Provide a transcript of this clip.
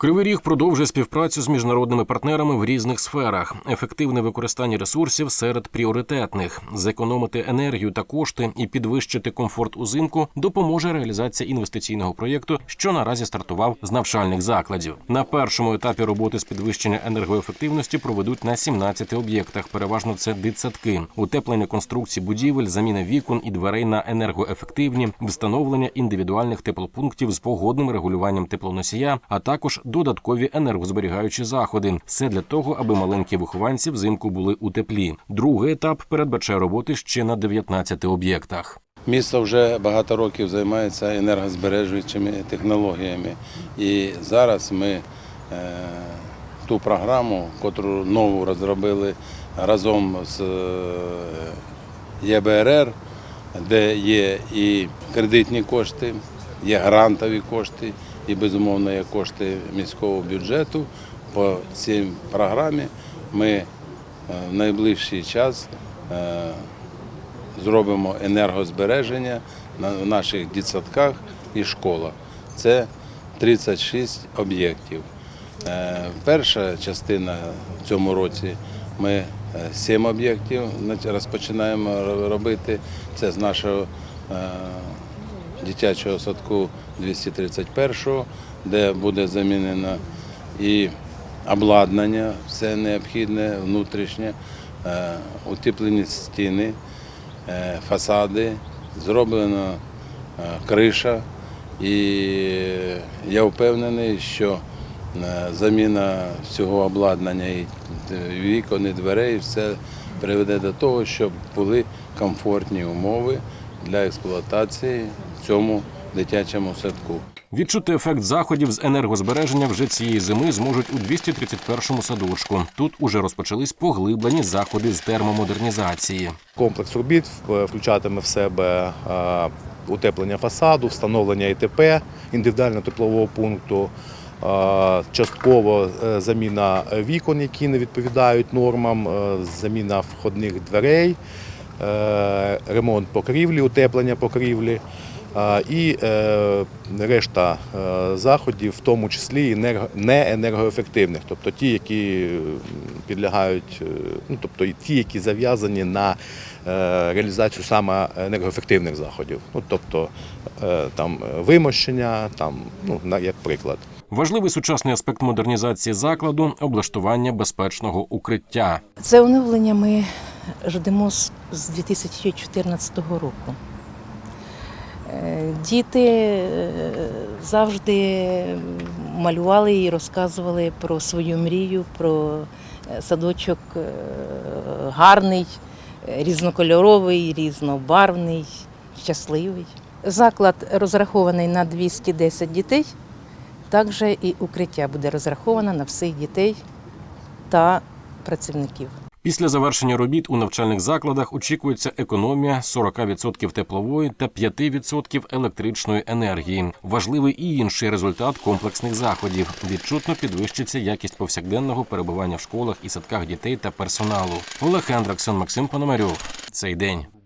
Кривий Ріг продовжує співпрацю з міжнародними партнерами в різних сферах. Ефективне використання ресурсів серед пріоритетних, зекономити енергію та кошти і підвищити комфорт узимку допоможе реалізація інвестиційного проєкту, що наразі стартував з навчальних закладів. На першому етапі роботи з підвищення енергоефективності проведуть на 17 об'єктах. Переважно це дитсадки, утеплення конструкцій будівель, заміна вікон і дверей на енергоефективні, встановлення індивідуальних теплопунктів з погодним регулюванням теплоносія, а також додаткові енергозберігаючі заходи. Все для того, аби маленькі вихованці взимку були у теплі. Другий етап передбачає роботи ще на 19 об'єктах. Місто вже багато років займається енергозбережуючими технологіями. І зараз ми е, ту програму, яку нову розробили разом з е, ЄБРР, де є і кредитні кошти, є грантові кошти, і, безумовно, є кошти міського бюджету. По цій програмі ми е, в найближчий час е, зробимо енергозбереження в наших дитсадках і школах. Це 36 об'єктів. Е, Перша частина в цьому році ми 7 об'єктів розпочинаємо робити. Це з нашого дитячого садку 231-го, де буде замінено і обладнання, все необхідне, внутрішнє, е, утеплені стіни, е, фасади, зроблена е, криша. І я впевнений, що заміна всього обладнання і вікон, і дверей, все приведе до того, щоб були комфортні умови для експлуатації цьому дитячому садку. Відчути ефект заходів з енергозбереження вже цієї зими зможуть у 231-му садочку. Тут уже розпочались поглиблені заходи з термомодернізації. Комплекс робіт включатиме в себе утеплення фасаду, встановлення ІТП індивідуального теплового пункту, частково е, заміна вікон, які не відповідають нормам, е, заміна входних дверей, е, ремонт покрівлі, утеплення покрівлі. І е, решта е, заходів, в тому числі енерго, не енергоефективних, тобто ті, які підлягають, е, ну тобто і ті, які зав'язані на реалізацію саме енергоефективних заходів, ну тобто там вимощення, там ну як приклад. Важливий сучасний аспект модернізації закладу облаштування безпечного укриття. Це оновлення ми ждемо з 2014 року. Діти е, завжди малювали і розказували про свою мрію, про е, садочок е, гарний, різнокольоровий, різнобарвний, щасливий. Заклад розрахований на 210 дітей. Також і укриття буде розраховано на всіх дітей та працівників. Після завершення робіт у навчальних закладах очікується економія 40% теплової та 5% електричної енергії. Важливий і інший результат комплексних заходів. Відчутно підвищиться якість повсякденного перебування в школах і садках дітей та персоналу. Олег Хендраксон, Максим Пономарьов. Цей день.